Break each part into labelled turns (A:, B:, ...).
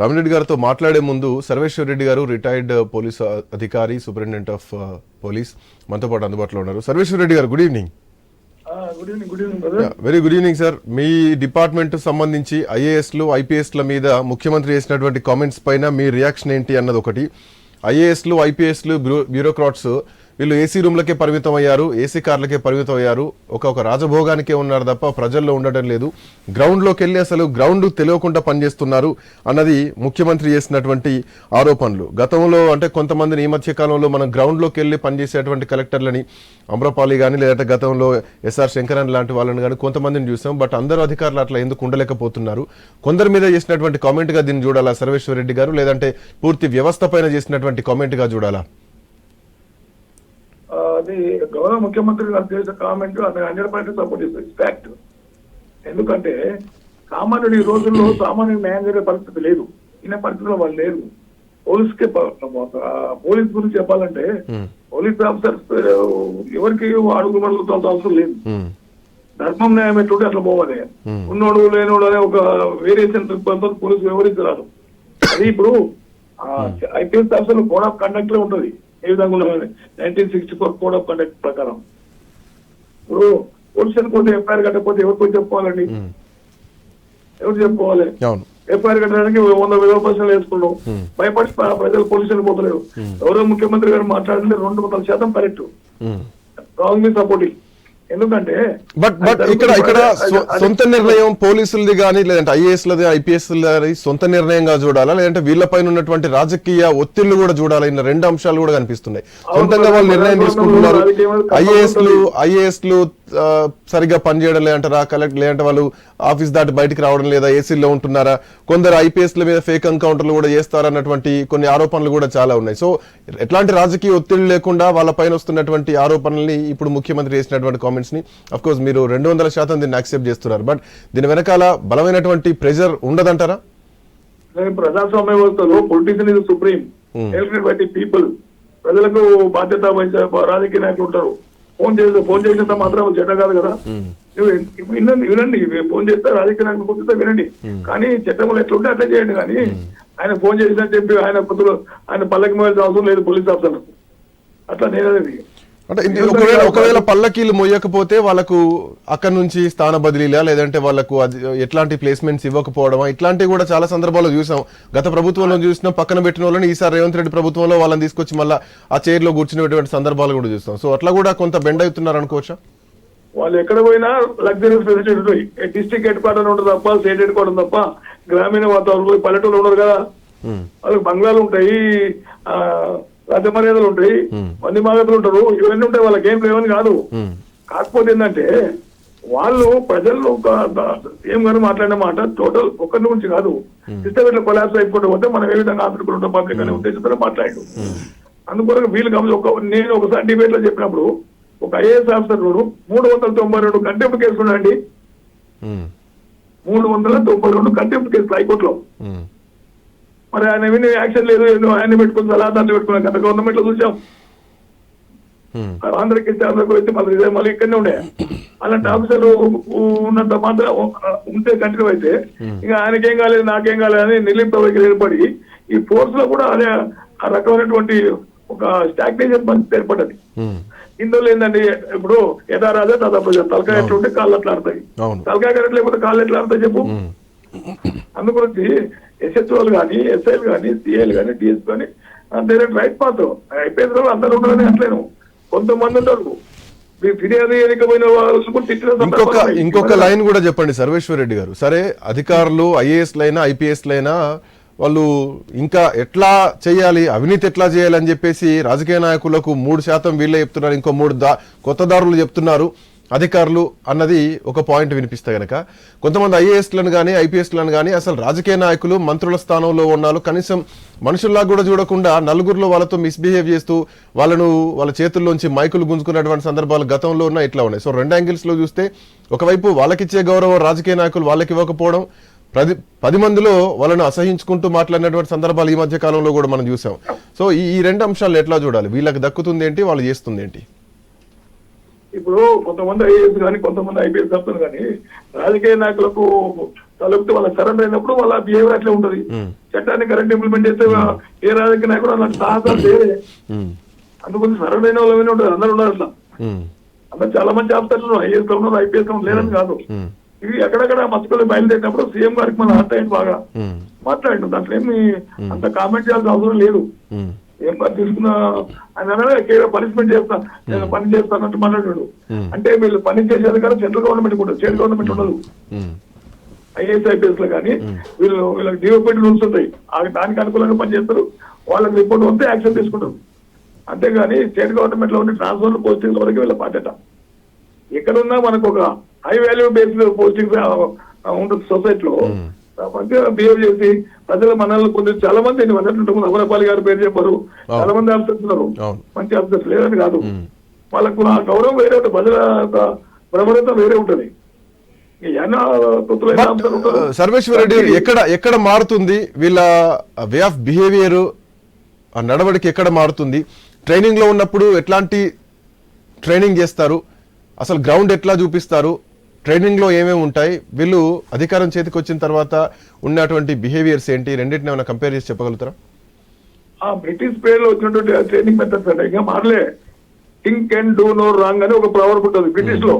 A: రామిరెడ్డి గారితో మాట్లాడే ముందు సర్వేశ్వర్ రెడ్డి గారు రిటైర్డ్ పోలీస్ అధికారి సూపరింటెండెంట్ ఆఫ్ పోలీస్ మనతో పాటు అందుబాటులో ఉన్నారు. Sarveshwar Reddy garu good evening.
B: Good evening good evening brother
A: very good evening sir. మీ డిపార్ట్మెంట్ సంబంధించి ఐఏఎస్లు ఐపీఎస్ల మీద ముఖ్యమంత్రి చేసినటువంటి కామెంట్స్ పైన మీ రియాక్షన్ ఏంటి అన్నది ఒకటి. ఐఏఎస్లు ఐపీఎస్లు బ్యూరోక్రాట్స్ వీళ్ళు ఏసీ రూమ్లకే పరిమితం అయ్యారు ఏసీ కార్లకే పరిమితం అయ్యారు ఒక ఒక రాజభోగానికే ఉన్నారు తప్ప ప్రజల్లో ఉండటం లేదు. గ్రౌండ్లోకి వెళ్ళి అసలు గ్రౌండ్ తెలియకుండా పనిచేస్తున్నారు అన్నది ముఖ్యమంత్రి చేసినటువంటి ఆరోపణలు. గతంలో అంటే కొంతమందిని ఈ మధ్య కాలంలో మనం గ్రౌండ్లోకి వెళ్ళి పనిచేసేటువంటి కలెక్టర్లని అమ్రపాలి కానీ లేదంటే గతంలో ఎస్ఆర్ శంకరన్ లాంటి వాళ్ళని కానీ కొంతమందిని చూసాం. బట్ అందరూ అధికారులు అట్లా ఎందుకు ఉండలేకపోతున్నారు? కొందరి మీద చేసినటువంటి కామెంట్గా దీన్ని చూడాలా? సర్వేశ్వర రెడ్డి గారు లేదంటే పూర్తి వ్యవస్థ పైన చేసినటువంటి కామెంట్గా చూడాలా?
B: అది గౌరవ ముఖ్యమంత్రి గారు చేసిన కామెంట్ అది హండ్రెడ్ పర్సెంట్ సపోర్ట్ చేస్తుంది ఫ్యాక్ట్ ఎందుకంటే సామాన్యుడు ఈ రోజుల్లో సామాన్యుడు న్యాయం జరిగే పరిస్థితి లేదు. ఈయన పరిస్థితిలో వాళ్ళు లేరు. పోలీస్కి పోలీస్ గురించి చెప్పాలంటే పోలీస్ ఆఫీసర్స్ ఎవరికి అడుగు అడుగుతాల్సిన అవసరం లేదు.
A: ఉమ్,
B: ధర్మం న్యాయం ఎట్లుంటే అట్లా పోవాలి.
A: Hmm.
B: ఉన్నోడు లేనోడు అనే ఒక వేరియేషన్ పోలీసు వివరించరాదు అది ఇప్పుడు ఐపీఎస్ ఆఫీసర్ కోడ్ ఆఫ్ కండక్ట్లో ఉంటది. ఏ విధంగా nineteen sixty four code of conduct ప్రకారం. ఇప్పుడు పోలీసులు పోతే ఎఫ్ఐఆర్ కట్టకపోతే ఎవరికి చెప్పుకోవాలండి? ఎవరు చెప్పుకోవాలి? ఎఫ్ఐఆర్ కట్టడానికి వంద వేల పర్సెంట్ వేసుకున్నాం. భయపడి ప్ర- ప్రజలు పోలీసులు పోతలేరు. గౌరవ ముఖ్యమంత్రి గారు మాట్లాడితే రెండు వందల శాతం కరెక్ట్. రాంగ్ మీ సపోర్టింగ్ ఎందుకంటే
A: బట్ బట్ ఇక్కడ ఇక్కడ సొంత నిర్ణయం పోలీసులది కానీ లేదంటే ఐఏఎస్ లది ఐపీఎస్ సొంత నిర్ణయంగా చూడాలా లేదంటే వీళ్ళపైన ఉన్నటువంటి రాజకీయ ఒత్తిళ్ళు కూడా చూడాలా ఇలా రెండు అంశాలు కూడా కనిపిస్తున్నాయి సొంతంగా వాళ్ళు నిర్ణయం తీసుకుంటున్నారు ఐఏఎస్లు ఐఏఎస్లు సరిగ్గా పనిచేయడం లేదంటారా? కలెక్ట్ లేదంటే వాళ్ళు ఆఫీస్ దాటి బయటికి రావడం లేదా ఏసీలో ఉంటున్నారా? కొందరు ఐపీఎస్ల మీద ఫేక్ ఎన్కౌంటర్లు కూడా చేస్తారన్నటువంటి కొన్ని ఆరోపణలు కూడా చాలా ఉన్నాయి. సో ఎట్లాంటి రాజకీయ ఒత్తిడి లేకుండా వాళ్ళ పైన వస్తున్నటువంటి ఆరోపణల్ని ఇప్పుడు ముఖ్యమంత్రి చేసినటువంటి కామెంట్స్ని అఫ్ కోర్స్ మీరు రెండు వందల శాతం దీన్ని యాక్సెప్ట్ చేస్తున్నారు. బట్ దీని వెనకాల బలమైనటువంటి ప్రెజర్ ఉండదంటారా?
B: ప్రజాస్వామ్య వ్యవస్థలో పొలిటీషియన్ ఇది సుప్రీం. ఎలక్టెడ్ బై పీపుల్ ప్రజలకు బాధ్యత రాజకీయ నాయకులు ఉంటారు. ఫోన్ చేస్తే ఫోన్ చేసినంత మాత్రం చెడ్డ కాదు కదా. వినండి వినండి. ఫోన్ చేస్తే రాజకీయ నాయకులు కూర్చుంటే వినండి. కానీ చట్టంలో ఎట్లుంటే అట్లా చేయండి కానీ ఆయన ఫోన్ చేసినని చెప్పి ఆయన ఆయన పల్లకి మీద అవసరం లేదు పోలీస్ ఆఫీసర్ అట్లా నేనది
A: అంటే ఒకవేళ ఒకవేళ పల్లకీలు మొయ్యకపోతే వాళ్ళకు అక్కడ నుంచి స్థాన బదిలీలా లేదంటే వాళ్ళకు అది ఎట్లాంటి ప్లేస్మెంట్స్ ఇవ్వకపోవడమా? ఇట్లాంటివి కూడా చాలా సందర్భాల్లో చూసాం. గత ప్రభుత్వంలో చూసినాం పక్కన పెట్టిన వాళ్ళని ఈసారి రేవంత్ రెడ్డి ప్రభుత్వంలో వాళ్ళని తీసుకొచ్చి మళ్ళీ ఆ చైర్లో కూర్చునేటువంటి సందర్భాలు కూడా చూస్తాం. సో అట్లా కూడా కొంత బెండ్ అవుతున్నారు అనుకోవచ్చా?
B: వాళ్ళు ఎక్కడ పోయినా luxury facility district head quarter ఉంటుంది తప్ప స్టేట్ హెడ్ క్వార్టర్ తప్ప గ్రామీణ వాతావరణంలో పల్లెటూరు ఉండరు కదా. వాళ్ళకి బంగ్లాలు ఉంటాయి. ఆ రాజ్య మర్యాదలు ఉంటాయి. మంది మాగతులు ఉంటారు. ఇవన్నీ ఉంటాయి. వాళ్ళకి ఏం లేవని కాదు. కాకపోతే ఏంటంటే వాళ్ళు ప్రజలు ఒక ఏం గారు మాట్లాడిన మాట టోటల్ ఒక్కరి నుంచి కాదు. సిస్టమ్ ఇట్లా కొలాప్స్ అయిపోతే పోతే మనం ఏ విధంగా ఆదుకుంటాం పబ్లిక్ అనే ఉద్దేశంతో మాట్లాడు అందుకొరకు వీళ్ళు గమని ఒక నేను ఒకసారి డిబేట్లో చెప్పినప్పుడు ఒక ఐఏఎస్ ఆఫీసర్ మూడు వందల తొంభై రెండు కంటెంప్ట్ కేసులు అండి మూడు వందల తొంభై రెండు కంటెంప్ట్ కేసులు హైకోర్టులో. మరి ఆయన విని యాక్షన్ లేదు ఏదో ఆయన పెట్టుకుని సలహాదారులు పెట్టుకున్నాం గత గవర్నమెంట్లో చూసాం ఆంధ్రకి ఆంధ్రకు వచ్చి మళ్ళీ మళ్ళీ ఇక్కడనే ఉండే. అలాంటి ఆఫీసర్లు ఉన్నంత మాత్రం ఉంటే కంటిన్యూ అయితే ఇంకా ఆయనకేం కాలేదు నాకేం కాలేదు అని నిర్లిప్త వైఖరి ఏర్పడి ఈ ఫోర్స్లో కూడా అదే ఆ రకమైనటువంటి ఒక స్టాగ్నేషన్ పరిస్థితి ఏర్పడ్డది. ఇందులో ఏంటండి ఇప్పుడు యథారాజా తదా ప్రజ తలకాయ ఎట్లా ఉంటే కాళ్ళు అట్లా ఆడతాయి. తలకాయ లేకపోతే కాళ్ళు ఎట్లా ఆడతాయి చెప్పు?
A: ఉమ్,
B: అందుగురించి ఎస్హెచ్ఓలు కానీ ఎస్ఐలు కానీ సిఐలు కానీ డిఎస్ కానీ దేర్ రైట్ పాత్ ఐపీఎస్ అందరూ ఉండదని అంటలేను. కొంతమంది ఉంటారు.
A: ఇంకొక. ఇంకొక లైన్ కూడా చెప్పండి సర్వేశ్వర్ రెడ్డి గారు. సరే అధికారులు ఐఏఎస్ లైనా ఐపీఎస్ లైనా వాళ్ళు ఇంకా ఎట్లా చేయాలి అవినీతి ఎట్లా చేయాలి అని చెప్పేసి రాజకీయ నాయకులకు మూడు శాతం వీళ్ళే చెప్తున్నారు. ఇంకో మూడు దా కొత్త దారులు చెప్తున్నారు. అధికారులు అన్నది ఒక పాయింట్ వినిపిస్తే గనక కొంతమంది ఐఏఎస్లను కానీ ఐపీఎస్లను కానీ అసలు రాజకీయ నాయకులు మంత్రుల స్థానంలో ఉన్నారు కనీసం మనుషుల్లా కూడా చూడకుండా నలుగురిలో వాళ్ళతో మిస్బిహేవ్ చేస్తూ వాళ్ళను వాళ్ళ చేతుల్లోంచి మైకులు గుంజుకున్నటువంటి సందర్భాలు గతంలో ఉన్న ఇట్లా ఉన్నాయి. సో రెండు యాంగిల్స్లో చూస్తే ఒకవైపు వాళ్ళకిచ్చే గౌరవం రాజకీయ నాయకులు వాళ్ళకి ఇవ్వకపోవడం ప్రతి పది మందిలో వాళ్ళను అసహించుకుంటూ మాట్లాడినటువంటి సందర్భాలు ఈ మధ్య కాలంలో కూడా మనం చూసాం. సో ఈ ఈ రెండు అంశాలు ఎట్లా చూడాలి? వీళ్ళకి దక్కుతుంది ఏంటి వాళ్ళు చేస్తుంది ఏంటి
B: ఇప్పుడు కొంతమంది ఐఏఎస్ కానీ కొంతమంది ఐపీఎస్ ఆఫీసర్ కానీ రాజకీయ నాయకులకు లేకపోతే వాళ్ళ సరెండర్ అయినప్పుడు వాళ్ళ బిహేవియర్ అట్లే ఉంటది. చట్టాన్ని కరెక్ట్ ఇంప్లిమెంట్ చేస్తే ఏ రాజకీయ నాయకుడు అలాంటి సాహసాలు చేయలే.
A: ఉమ్,
B: అందుకని సరెండర్ అయిన వాళ్ళమే ఉంటుంది అందరూ ఉన్నారు అట్లా. అందరు చాలా మంది ఆఫీసర్లు ఐఏఎస్లో ఉన్నారు ఐపీఎస్లో లేదని కాదు. ఇవి ఎక్కడెక్కడ మస్కులు బయలుదేరినప్పుడు సీఎం గారికి మన హార్ట్ అయింది బాగా. మాట్లాడండి దాంట్లో ఏమి అంత కామెంట్ చేయాల్సిన అవసరం లేదు. ఏం పని తీసుకున్నా? ఆయన కేవలం పనిష్మెంట్ చేస్తా నేను పని చేస్తానంటూ మాట్లాడాడు. అంటే వీళ్ళు పని చేసేది కానీ సెంట్రల్ గవర్నమెంట్ కూడా స్టేట్ గవర్నమెంట్ ఉండదు. ఐఏఎస్ ఐపీఎస్లో కానీ వీళ్ళు వీళ్ళకి డిఓపెట్టి రూల్స్ ఉంటాయి. దానికి అనుకూలంగా పనిచేస్తారు వాళ్ళకి రిపోర్ట్ వస్తే యాక్షన్ తీసుకుంటారు. అంతేగాని స్టేట్ గవర్నమెంట్లో ఉండే ట్రాన్స్ఫర్ పోస్టింగ్ వరకు వీళ్ళ బాధ్యత. ఎక్కడున్నా మనకు ఒక హై వాల్యూ బేస్డ్ పోస్టింగ్ ఉంటుంది సొసైటీలో మంచిగా బిహేవ్ చేసి ప్రజల మనల్ని పొంది చాలా మంది నేను అన్నట్టు అమరపాలి గారి పేరు చెప్పారు. చాలా మంది
A: అవును.
B: మంచి ఆఫీసర్స్ లేదని కాదు. వాళ్ళకు ఆ గౌరవం వేరే ఉంటుంది ప్రజల ప్రబలత వేరే ఉంటుంది. ఉంటారు.
A: సర్వేశ్వర రెడ్డి ఎక్కడ ఎక్కడ మారుతుంది? వీళ్ళ వే ఆఫ్ బిహేవియర్ ఆ నడవడికి ఎక్కడ మారుతుంది? ట్రైనింగ్లో ఉన్నప్పుడు ఎట్లాంటి ట్రైనింగ్ చేస్తారు? అసలు గ్రౌండ్ ఎట్లా చూపిస్తారు? ట్రైనింగ్లో ఏమేమి ఉంటాయి? వీళ్ళు అధికారం చేతికి వచ్చిన తర్వాత ఉన్నటువంటి బిహేవియర్స్ ఏంటి? రెండింటిని ఏమైనా కంపేర్ చేసి చెప్పగలుగుతారా?
B: ఆ బ్రిటిష్ పేర్లో వచ్చినటువంటి ట్రైనింగ్ మెథడ్స్ అంటే ఇంకా మారలే think can do no wrong అని ఒక ప్రవర్బ్ ఉంటుంది బ్రిటిష్లో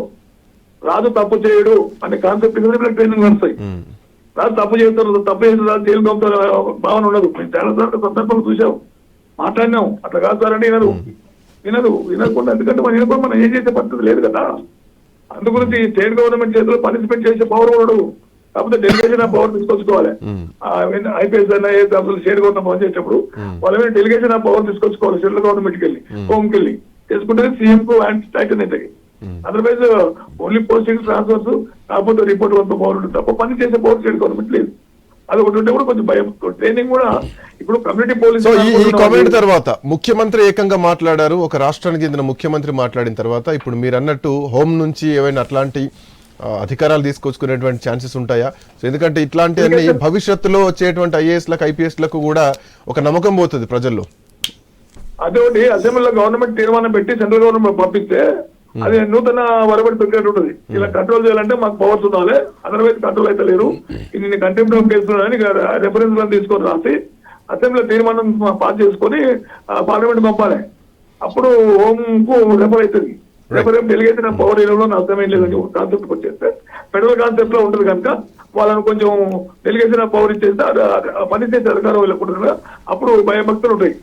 B: రాజు తప్పు చేయడు అనే కాన్సెప్ట్ కింద ట్రైనింగ్ నడుస్తాయి. రాజు తప్పు చేస్తారు తప్పు చేసిన రాజు జైలు పంపుతారు భావన ఉండదు. మేము చాలా సందర్భాలు చూసాం మాట్లాడినాం. అట్లా కాదు సార్ అంటే వినరు. వినరు. వినకుండా ఎందుకంటే మనం వినకుండా మనం ఏం చేసే పద్ధతి లేదు కదా. అందుగురించి స్టేట్ గవర్నమెంట్ చేతిలో పనిష్మెంట్ చేసే పవర్ ఉండడు కాకపోతే డెలిగేషన్ ఆ పవర్ తీసుకొచ్చుకోవాలి. ఐపీఎస్ ఏ అసలు స్టేట్ గవర్నమెంట్ పని చేసేటప్పుడు వాళ్ళ మీద డెలిగేషన్ ఆ పవర్ తీసుకొచ్చుకోవాలి సెంట్రల్ గవర్నమెంట్కి వెళ్ళి హోమ్కి వెళ్ళి చేసుకుంటే సీఎం కు టైటన్ అవుతాయి. అదర్వైజ్ ఓన్లీ పోస్టింగ్ ట్రాన్స్ఫర్స్ కాకపోతే రిపోర్ట్ వరకు పవర్ ఉంటుంది. తప్ప పని చేసే పవర్ స్టేట్ గవర్నమెంట్ లేదు. అది ఒకటి ఉంటే కూడా కొంచెం భయం. ట్రైనింగ్ కూడా ఇప్పుడు కమ్యూనిటీ పోలీస్
A: ఈ కామెంట్ తర్వాత ముఖ్యమంత్రి ఏకంగా మాట్లాడారు ఒక రాష్ట్రానికి చెందిన ముఖ్యమంత్రి మాట్లాడిన తర్వాత ఇప్పుడు మీరు అన్నట్టు హోమ్ నుంచి ఏవైనా అట్లాంటి అధికారాలు తీసుకొచ్చుకునేటువంటి ఛాన్సెస్ ఉంటాయా? సో ఎందుకంటే ఇట్లాంటివన్నీ భవిష్యత్తులో వచ్చేటువంటి ఐఏఎస్లకు ఐపీఎస్లకు కూడా ఒక నమ్మకం పోతుంది ప్రజల్లో.
B: అదొకటి అసెంబ్లీలో గవర్నమెంట్ తీర్మానం పెట్టి సెంట్రల్ గవర్నమెంట్ పంపిస్తే అది నూతన వరబడి పెరిగేట్టు ఉంటుంది. ఇలా కంట్రోల్ చేయాలంటే మాకు పవర్స్ ఉండాలి. అదర్వైజ్ కంట్రోల్ అయితే లేరు ఇన్ని కంటెంప్ట్ ఆఫ్ కేసులని రెఫరెన్స్ తీసుకొని రాసి అసెంబ్లీలో తీర్మానం పాస్ చేసుకొని పార్లమెంట్ పంపాలి. అప్పుడు హోమ్కు రెఫర్ అవుతుంది. రెఫర్ డెలిగేషన్ పవర్ ఇవ్వడంలో నా అర్థం ఏం లేదని కాన్సెప్ట్ వచ్చేస్తే ఫెడరల్ కాన్సెప్ట్లో ఉంటుంది కనుక వాళ్ళని కొంచెం డెలిగేషన్ పవర్ ఇచ్చేస్తే అది- అది- ఆ పని చేసే అధికారం వీళ్ళకు ఉంటుంది కదా, అప్పుడు భయభక్తులు ఉంటాయి.